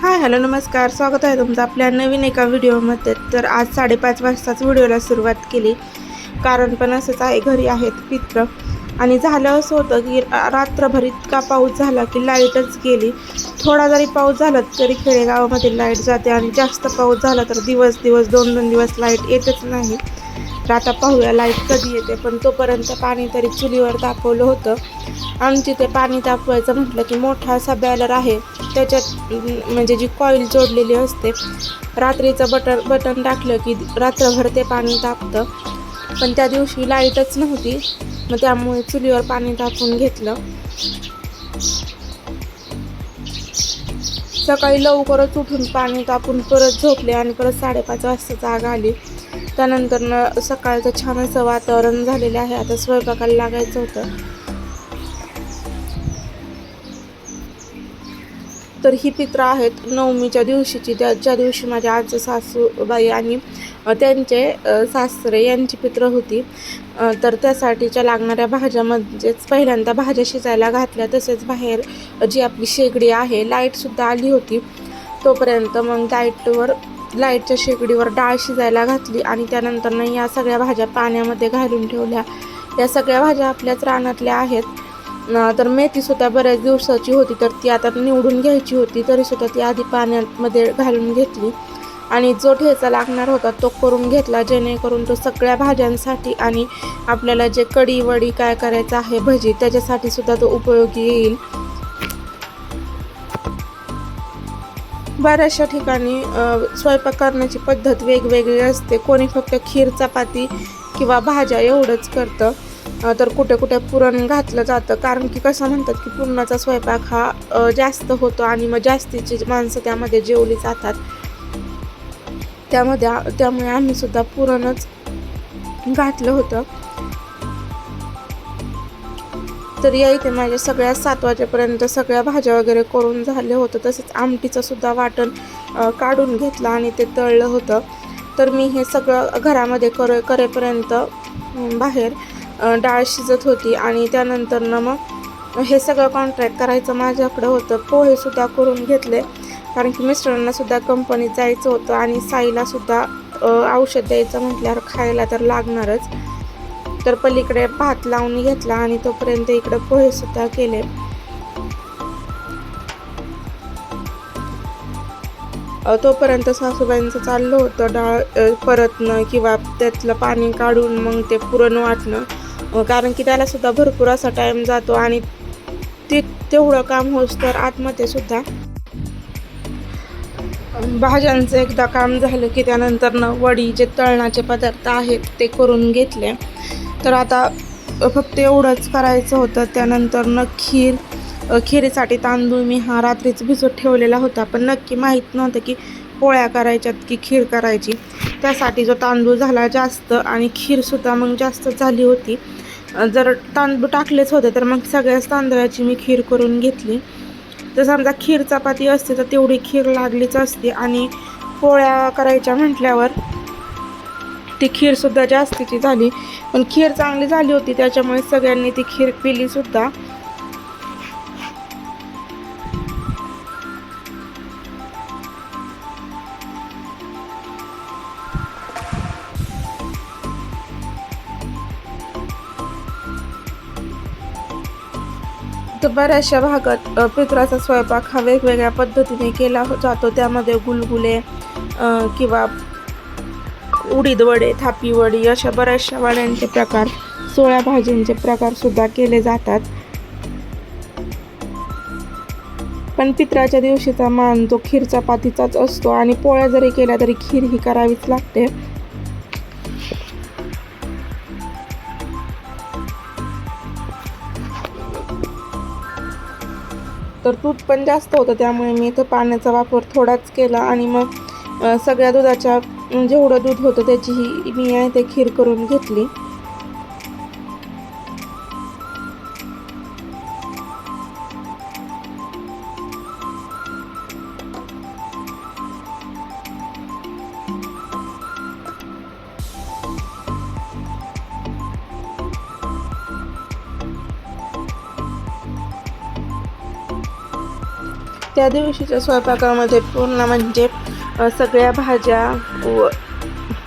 Hi hello नमस्कार. स्वागत आहे तुमचं आपल्या नवीन एका व्हिडिओमध्ये. तर आज साडेपाच वाजताच व्हिडिओला सुरुवात केली. कारण पण असंच आहे घरी आहेत पित्र आणि झालं असं होतं की रात्रभर इतका पाऊस झाला की लाईटच गेली. थोडा जरी पाऊस झाला तरी खेडेगावामध्ये लाइट जाते आणि जास्त पाऊस झाला तर दिवस दिवस दोन दोन दिवस लाइट येतच नाही. तर आता पाहूया लाइट कधी येते पण तोपर्यंत पाणी तरी चुलीवर तापवलं होतं. आमची ते पाणी तापवायचं म्हटलं की मोठा असा बॅलर आहे त्याच्यात म्हणजे जी कॉईल जोडलेली असते रात्रीचं बटन बटन टाकलं की रात्रभर ते पाणी तापतं. पण त्या दिवशी लाईटच नव्हती मग त्यामुळे चुलीवर पाणी तापून घेतलं. सकाळी लवकरच उठून पाणी तापून परत झोपले आणि परत साडेपाच वाजता जाग आली. त्यानंतर न सकाळचं छान असं वातावरण झालेलं आहे. आता स्वयंपाकाला लागायचं होतं. तर ही पित्र आहेत नवमीच्या दिवशीची. त्या ज्या दिवशी माझ्या आजचं सासूबाई आणि त्यांचे सासरे यांची पित्र होती. तर त्यासाठीच्या लागणाऱ्या भाज्या म्हणजेच पहिल्यांदा भाज्या शिजायला घातल्या. तसेच बाहेर जी आपली शेगडी आहे लाईटसुद्धा आली होती. तोपर्यंत मग लाईटवर लाईटच्या शेगडीवर डाळ शिजायला घातली आणि त्यानंतरनं या सगळ्या भाज्या पाण्यामध्ये घालून ठेवल्या. या सगळ्या भाज्या आपल्याच रानातल्या आहेत. तर मेथीसुद्धा बऱ्याच दिवसाची होती तर ती आता निवडून घ्यायची होती तरीसुद्धा ती आधी पाण्यामध्ये घालून घेतली. आणि जो ठेचा लागणार होता तो करून घेतला जेणेकरून तो सगळ्या भाज्यांसाठी आणि आपल्याला जे कढी वडी काय करायचं आहे भजी त्याच्यासाठी सुद्धा तो उपयोगी येईल. बऱ्याचशा ठिकाणी स्वयंपाक करण्याची पद्धत वेगवेगळी असते. कोणी फक्त खीर चपाती किंवा भाज्या एवढंच करतं. तर कुठे कुठे पुरण घातलं जातं. कारण की कसं म्हणतात की पुरणाचा स्वयंपाक हा जास्त होतो आणि मग जास्तीची माणसं त्यामध्ये जेवली जातात. त्यामध्ये त्यामुळे आम्ही सुद्धा पुरणच घातलं होतं. तर या इथे माझ्या सगळ्या सात वाजेपर्यंत सगळ्या भाज्या वगैरे करून झाले होतं. तसेच आमटीचं सुद्धा वाटण काढून घेतलं आणि ते तळलं होतं. तर मी हे सगळं घरामध्ये कर करेपर्यंत बाहेर डाळ शिजत होती आणि त्यानंतरनं मग हे सगळं कॉन्ट्रॅक्ट करायचं माझ्याकडं होतं. पोहेसुद्धा करून घेतले. कारण की मिस्टरांनासुद्धा कंपनीत जायचं होतं आणि साईलासुद्धा औषध द्यायचं म्हटल्यावर खायला तर लागणारच. तर पलीकडे भात लावून घेतला आणि तोपर्यंत इकडे पोहे सुद्धा केले. तोपर्यंत सासूबाईंचं चाललं होतं डाळ परतणं किंवा त्यातलं पाणी काढून मग ते पुरण वाटणं. कारण की त्याला सुद्धा भरपूर असा टाईम जातो आणि ते तेवढं काम होस तर आतमध्ये सुद्धा. भाज्यांचं एकदा काम झालं की त्यानंतरनं वडी जे तळणाचे पदार्थ आहेत ते करून घेतले. तर आता फक्त एवढंच करायचं होतं. त्यानंतर न खीर खिरीसाठी तांदूळ मी हा रात्रीच भिजत ठेवलेला होता. पण नक्की माहीत नव्हतं की पोळ्या करायच्यात की खीर करायची. त्यासाठी जो तांदूळ झाला जास्त आणि खीरसुद्धा मग जास्त झाली होती. जर तांदूळ टाकलेच होते तर मग सगळ्याच तांदळाची मी खीर करून घेतली. तर समजा खीर चपाती असते तर तेवढी खीर लागलीच असते. आणि पोळ्या करायच्या म्हटल्यावर ती खीरसुद्धा जास्तीची झाली. पण खीर चांगली झाली होती त्याच्यामुळे सगळ्यांनी ती खीर पिलीसुद्धा तर बऱ्याचशा भागात पित्राचा पितराचा स्वयंपाक हा वेगवेगळ्या पद्धतीने केला जातो. त्यामध्ये गुलगुले किंवा उडीद वडे थापी वडी अशा बऱ्याचशा वड्यांचे प्रकार सोळ्या भाजींचे प्रकार सुद्धा केले जातात. पण पित्राच्या दिवशीचा मान तो खीर चपातीचाच असतो आणि पोळ्या जरी केल्या तरी खीर ही करावीच लागते. तर दूध पण जास्त होतं त्यामुळे मी इथं पाण्याचा वापर थोडाच केला आणि मग सगळ्या दुधाच्या जेवढं दूध होतं त्याची ही मी आहे ते खीर करून घेतली. त्या दिवशीच्या स्वयंपाकामध्ये पूर्ण म्हणजे सगळ्या भाज्या व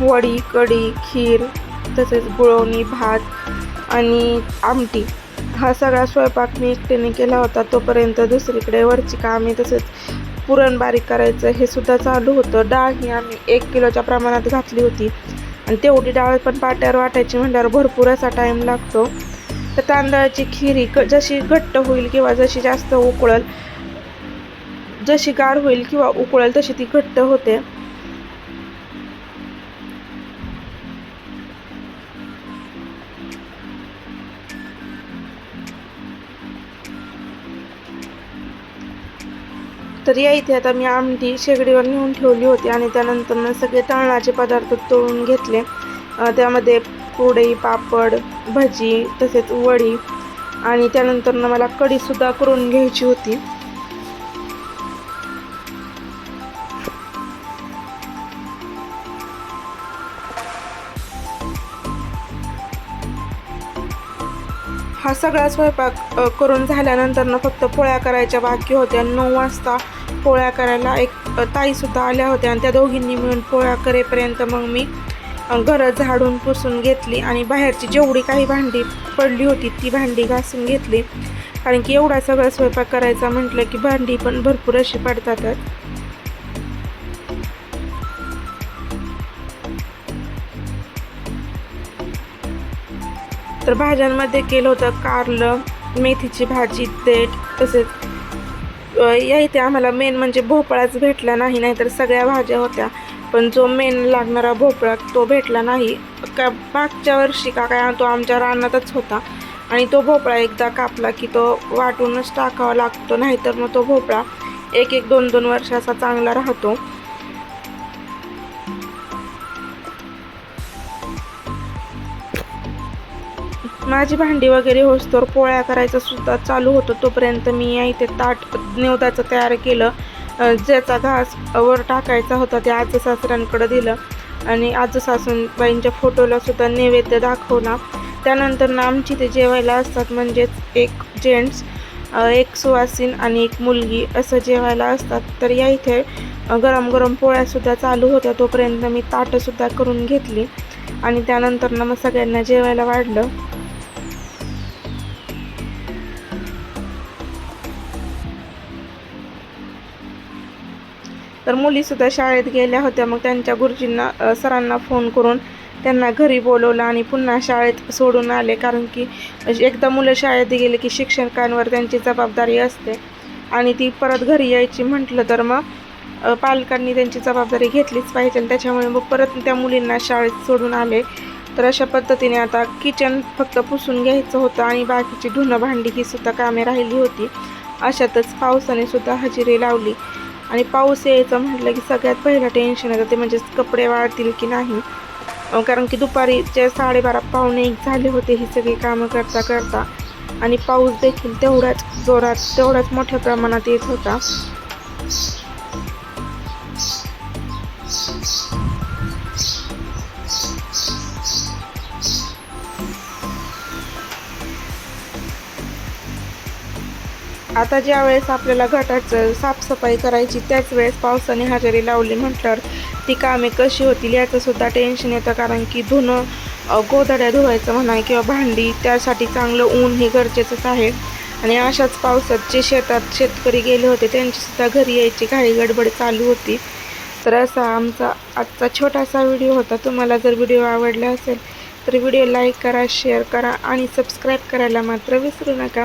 वडी कढी खीर तसेच गुळवणी भात आणि आमटी हा सगळा स्वयंपाक मी एकटीने केला होता. तोपर्यंत दुसरीकडे वरची कामे तसेच पुरण बारीक करायचं हे सुद्धा चालू होतं. डाळ ही आम्ही एक किलोच्या प्रमाणात घातली होती. आणि तेवढी डाळ पण पाट्यावर वाटायची म्हटल्यावर भरपूर असा टाईम लागतो. तर तांदळाची खिरी क- जशी घट्ट होईल किंवा जशी जास्त उकळल जशी गार होईल किंवा उकळेल तशी ती घट्ट होते. तर या इथे आता मी आमटी शेगडीवर नेऊन ठेवली होती आणि त्यानंतर सगळे तळणाचे पदार्थ तळून घेतले. त्यामध्ये कुरडई पापड भजी तसेच वडी आणि त्यानंतर मला कढीसुद्धा करून घ्यायची होती. हा सगळा स्वयंपाक करून झाल्यानंतर ना फक्त पोळ्या करायच्या बाकी होत्या. नऊ वाजता पोळ्या करायला एक ताईसुद्धा आल्या होत्या आणि त्या दोघींनी मिळून पोळ्या करेपर्यंत मग मी घरं झाडून पुसून घेतली आणि बाहेरची जेवढी काही भांडी पडली होती ती भांडी घासून घेतली. कारण की एवढा सगळा स्वयंपाक करायचा म्हटलं की भांडी पण भरपूर अशी पडतातच. तर भाज्यांमध्ये केलं होतं कारलं मेथीची भाजी देठ तसेच या इथे आम्हाला मेन म्हणजे भोपळाच भेटला नाही नाहीतर सगळ्या भाज्या होत्या. पण जो मेन लागणारा भोपळा तो भेटला नाही. का मागच्या वर्षी का काय तो आमच्या रानातच होता. आणि तो भोपळा एकदा कापला की तो वाटूनच टाकावा लागतो नाहीतर मग तो भोपळा एक एक दोन दोन वर्षाचा चांगला राहतो. माझी भांडी वगैरे होस्तोर पोळ्या करायचं सुद्धा चालू होतं. तोपर्यंत मी या इथे ताट नेवदाचं तयार केलं. ज्याचा घास वर टाकायचा होता ते आज सासऱ्यांकडं दिलं. आणि आज सासूबाईंच्या फोटोला सुद्धा नैवेद्य दाखवला त्यानंतर ना आमची ते जेवायला असतात म्हणजेच एक जेंट्स एक सुवासीन आणि एक मुलगी असं जेवायला असतात. तर या इथे गरम गरम पोळ्यासुद्धा चालू होत्या. तोपर्यंत मी ताटंसुद्धा करून घेतली. आणि त्यानंतर ना मग सगळ्यांना जेवायला वाढलं. तर मुलीसुद्धा शाळेत गेल्या होत्या. मग त्यांच्या गुरुजींना सरांना फोन करून त्यांना घरी बोलवलं आणि पुन्हा शाळेत सोडून आले. कारण की एकदा मुलं शाळेत गेले की शिक्षकांवर त्यांची जबाबदारी असते आणि ती परत घरी यायची म्हटलं तर मग पालकांनी त्यांची जबाबदारी घेतलीच पाहिजे आणि त्याच्यामुळे मग परत त्या मुलींना शाळेत सोडून आले. तर अशा पद्धतीने आता किचन फक्त पुसून घ्यायचं होतं आणि बाकीची धुणं भांडी ही सुद्धा कामे राहिली होती. अशातच पावसाने सुद्धा हजेरी लावली. आणि पाऊस यायचं म्हटलं की सगळ्यात पहिलं टेन्शन येतं ते म्हणजे कपडे वाळतील की नाही? कारण की दुपारीचे साडेबारा पावणे एक झाले होते ही सगळी कामं करता करता. आणि पाऊस देखील तेवढ्याच जोरात तेवढ्याच मोठ्या प्रमाणात येत होता. आता ज्या वेळेस आपल्याला घाटाचं साफसफाई करायची त्याच वेळेस पावसाने हजेरी लावली म्हटल्यावर ती कामे कशी होतील याचंसुद्धा टेन्शन येतं. कारण की धुणं गोधड्या धुवायचं म्हणा किंवा भांडी त्यासाठी चांगलं ऊन हे गरजेचंच आहे. आणि अशाच पावसात जे शेतात शेतकरी गेले होते त्यांचीसुद्धा घरी यायची घाई गडबड चालू होती. तर असा आमचा आजचा छोटासा व्हिडिओ होता. तुम्हाला जर व्हिडिओ आवडला असेल तर व्हिडिओ लाईक करा शेअर करा आणि सबस्क्राईब करायला मात्र विसरू नका.